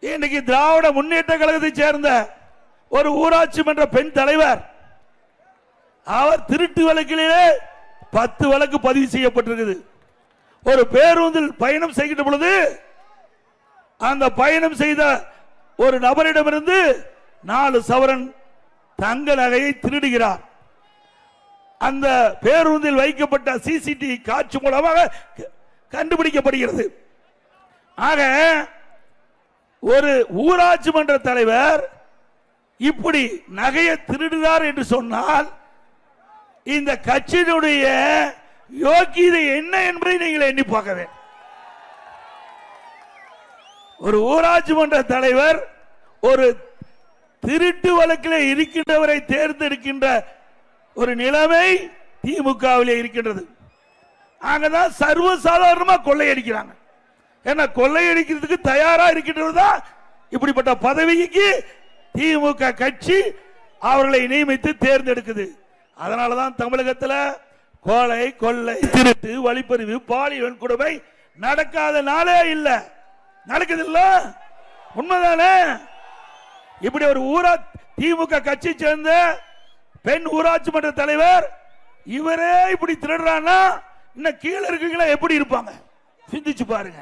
இன்னைக்கு திராவிட முன்னேற்ற கழகத்தை சேர்ந்த ஒரு ஊராட்சி மன்ற பெண் தலைவர். அவர் திருட்டு வழக்கிலே பத்து வழக்கு பதிவு செய்யப்பட்டிருக்குது. ஒரு பேருந்தில் பயணம் செய்கின்ற பொழுது அந்த பயணம் செய்த ஒரு நபரிடமிருந்து நாலு சவரன் தங்க நகையை திருடுகிறார். அந்த பேருந்தில் வைக்கப்பட்ட சிசிடிவி காட்சி மூலமாக க- கண்டுபிடிக்கப்படுகிறது. ஆக ஒரு ஊராட்சி மன்ற தலைவர் இப்படி நகையை திருடுகிறார் என்று சொன்னால் இந்த கட்சியினுடைய யோக்கியதை என்ன என்பதை நீங்கள் எண்ணி பார்க்க ஒரு ஊராட்சி மன்ற தலைவர் ஒரு திருட்டு வழக்கில் இருக்கின்றவரை தேர்ந்தெடுக்கின்ற ஒரு நிலைமை திமுகவிலே இருக்கின்றது. அங்கதான் சர்வசாதாரணமா கொள்ளையடிக்கிறாங்க. ஏன்னா கொள்ளையடிக்கிறதுக்கு தயாரா இருக்கின்றவர் தான் இப்படிப்பட்ட பதவிக்கு திமுக கட்சி அவர்களை நியமித்து தேர்ந்தெடுக்குது. அதனாலதான் தமிழகத்தில் கொலை கொள்ளை திருட்டு வழிப்பறிவு பாலியல் கொடுமை நடக்காத நாளே இல்ல. நடக்குது இல்ல? உண்மைதானே? இப்படி ஒரு ஊரா திமுக கட்சி சேர்ந்த பெண் ஊராட்சி மன்ற தலைவர் இவரே இப்படி திருடுறான்னா இன்னும் கீழே இருக்கீங்களா எப்படி இருப்பாங்க? சிந்திச்சு பாருங்க.